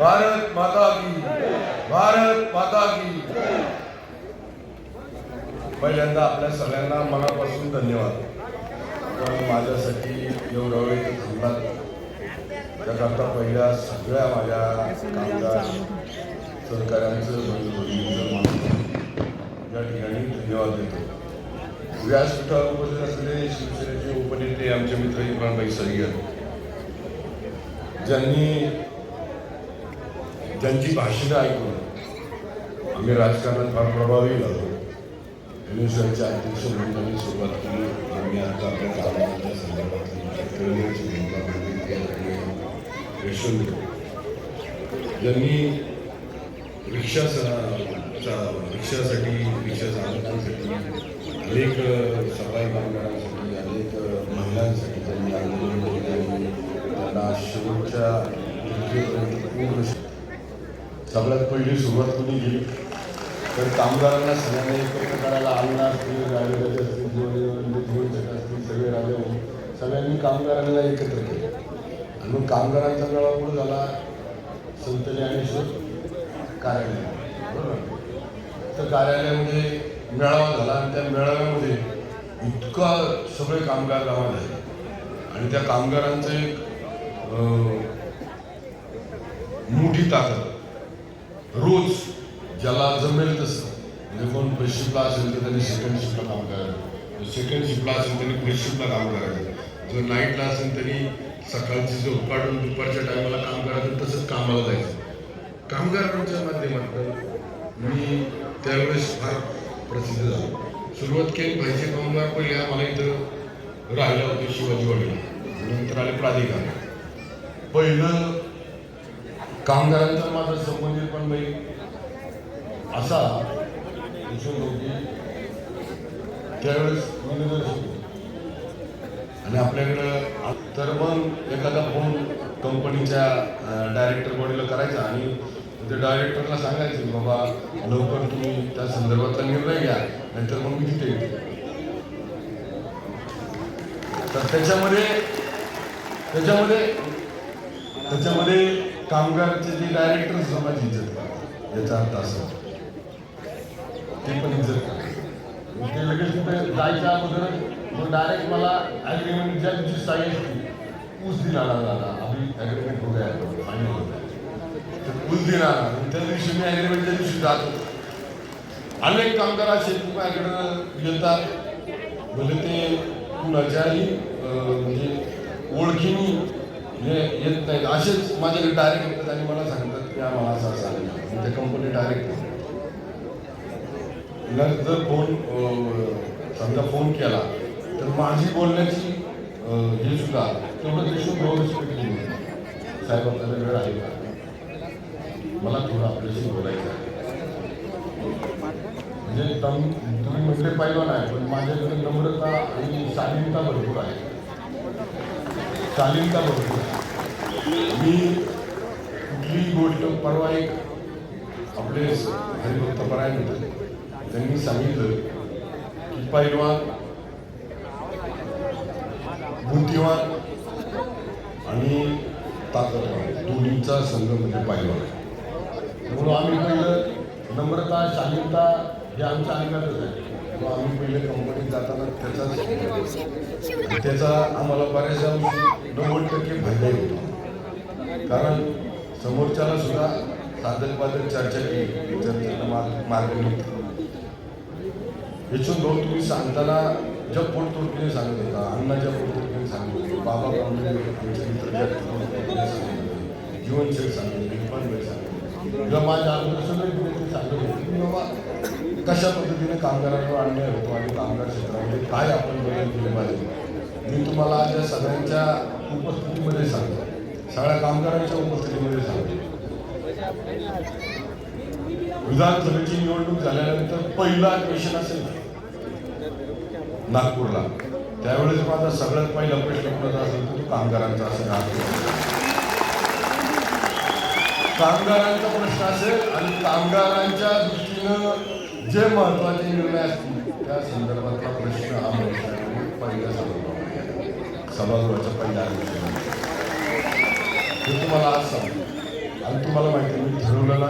भारत माता की भारत माता की पहिल्यांदा आपल्या सगळ्यांना मनापासून धन्यवाद. पण माझ्यासाठी एवढा वेळ थांबलात त्याकरता पहिल्या सगळ्या माझ्या कामगार सहकाऱ्यांचं म्हणजे या ठिकाणी धन्यवाद देतो. व्यासपीठावर उपस्थित असलेले शिवसेनेचे उपनेते आमचे मित्र इम्रानभाई सय्यद. ज्यांनी त्यांची भाषणं ऐकून आम्ही राजकारणात फार प्रभावी झालो युनिव्हर्सिटीच्या अध्यक्ष म्हणून त्यांनी सुरुवात केली. आम्ही आता आपल्या कामाच्या संदर्भातली शेतकऱ्यांची भूमिका मांडली यशवंत ज्यांनी रिक्षा रिक्षासाठी रिक्षा चालकांसाठी अनेक सफाई कामगारांसाठी अनेक महिलांसाठी त्यांनी आंदोलन केले आणि त्यांना शेवटच्या पूर्ण सगळ्यात पहिली सुरुवात कुणी केली? तर कामगारांना सगळ्यांना एकत्र करायला अण्णा असतील राजराजे असतील जीवन असतील सगळे राजे सगळ्यांनी कामगारांना एकत्र केले. आणि मग कामगारांचा मेळा पुढे झाला? संत ज्ञानेश्वर कार्यालय. बरोबर? तर कार्यालयामध्ये मेळावा झाला आणि त्या मेळाव्यामध्ये इतका सगळे कामगार गावात आले. आणि त्या कामगारांचं एक मोठी ताकद. रोज ज्याला जमेल तसं म्हणजे कोण फर्स्ट शिफ्टला असेल तर त्यांनी सेकंड शिफ्टला काम करायचं. म्हणजे सेकंड शिफ्टला असेल त्यांनी फर्स्ट शिफ्टला काम करायचं. जर नाईटला असेल तरी सकाळची झोप काढून दुपारच्या टायमाला काम करायचं तसंच कामाला जायचं. कामगारांच्या माध्यमातून मी त्यावेळेस फार प्रसिद्ध झालो. सुरुवात केली पाहिजे कामगार पहिले आम्हाला इथं राहिला होते शिवाजीवाडीला नंतर आले प्राधिकार. पहिलं कामगारांचा माझा संबंधित पण बाई असा होती त्यावेळेस होतो. आणि आपल्याकडं तर मग एखादा फोन कंपनीच्या डायरेक्टर बॉडीला करायचा आणि ते डायरेक्टरला सांगायचं बाबा लवकर तुम्ही त्या संदर्भातला निर्णय घ्या नाहीतर मग मी तिथे तर त्याच्यामध्ये त्याच्यामध्ये त्याच्यामध्ये कामगारचे जे डायरेक्टर समाज इज्जत करतात याचा अर्थ असा. ते पण इज्जत करतात ते लगेच तिथे जायच्या अगोदर मग डायरेक्ट मला ॲग्रीमेंट ज्या दिवशी साईन होती उस दिन आला दादा आम्ही ॲग्रीमेंट हो गया फायनल हो गया तर उस दिन आला त्या दिवशी मी ॲग्रीमेंटच्या दिवशी जातो अनेक कामगार असे माझ्याकडं येतात. भले ते कुणाच्याही म्हणजे ओळखीनी हे येत नाही असेच माझ्याकडे डायरेक्ट येतात आणि मला सांगतात की आम्हाला असं असं आलं त्या कंपनी डायरेक्ट जर फोन समजा फोन केला तर माझी बोलण्याची हे सुद्धा तेवढं ते शुद्ध होऊ दिली साहेब आपल्याला वेळ आहे का? मला थोडं आपल्याशी बोलायचं आहे. म्हणजे तुम्ही म्हटले पाहिजे नाही पण माझ्याकडे नम्रता आणि शालीनता भरपूर आहे. शालीनता का आहे मी कुठलीही गोष्ट परवा एक आपले हरिभक्त परायण होते. त्यांनी सांगितलं की पैलवान बुद्धिवान आणि ताकदवान दोन्हीचा संघ म्हणजे पैलवान. म्हणून आम्ही पहिलं नम्रता शालीनता हे आमच्या अंगातच आहे. मग आम्ही पहिले कंपनीत जाताना त्याचाच त्याचा आम्हाला बऱ्याचशा नव्वद टक्के फायदा होतो. कारण समोरच्याला सुद्धा साधक बाधक चर्चा केली. चर्चेला मार्ग मार्ग निघतो. याच्यात भाऊ तुम्ही सांगताना ज्या पोटतोडकीने सांगत होता अण्णाच्या पोटतोडकीने सांगत होते बाबा जीवनशैली सांगत होते पण वेळ सांगत किंवा माझ्या अगोदर सगळे सांगत होते की बाबा कशा पद्धतीने कामगारांवर अन्याय होतो आणि कामगार क्षेत्रामध्ये काय आपण बदल केले पाहिजे? मी तुम्हाला त्या या सगळ्यांच्या उपस्थितीमध्ये सांगतो. सगळ्या कामगारांच्या उपस्थितीमध्ये सांगतो. विधानसभेची निवडणूक झाल्यानंतर पहिलं अधिवेशन असेल नागपूरला. त्यावेळेस माझा सगळ्यात पहिला प्रश्न कोणाचा असेल तर तो कामगारांचा असेल. कामगारांचा प्रश्न असेल आणि कामगारांच्या दृष्टीनं जे महत्त्वाचे निर्णय असतील त्या संदर्भातला प्रश्न हा प्रश्न आहे. पहिल्या सभागृहामध्ये सभागृहाच्या पहिल्या अधिवेशनात हे तुम्हाला आज सांगतो आणि तुम्हाला माहिती आहे, मी ठरवलेला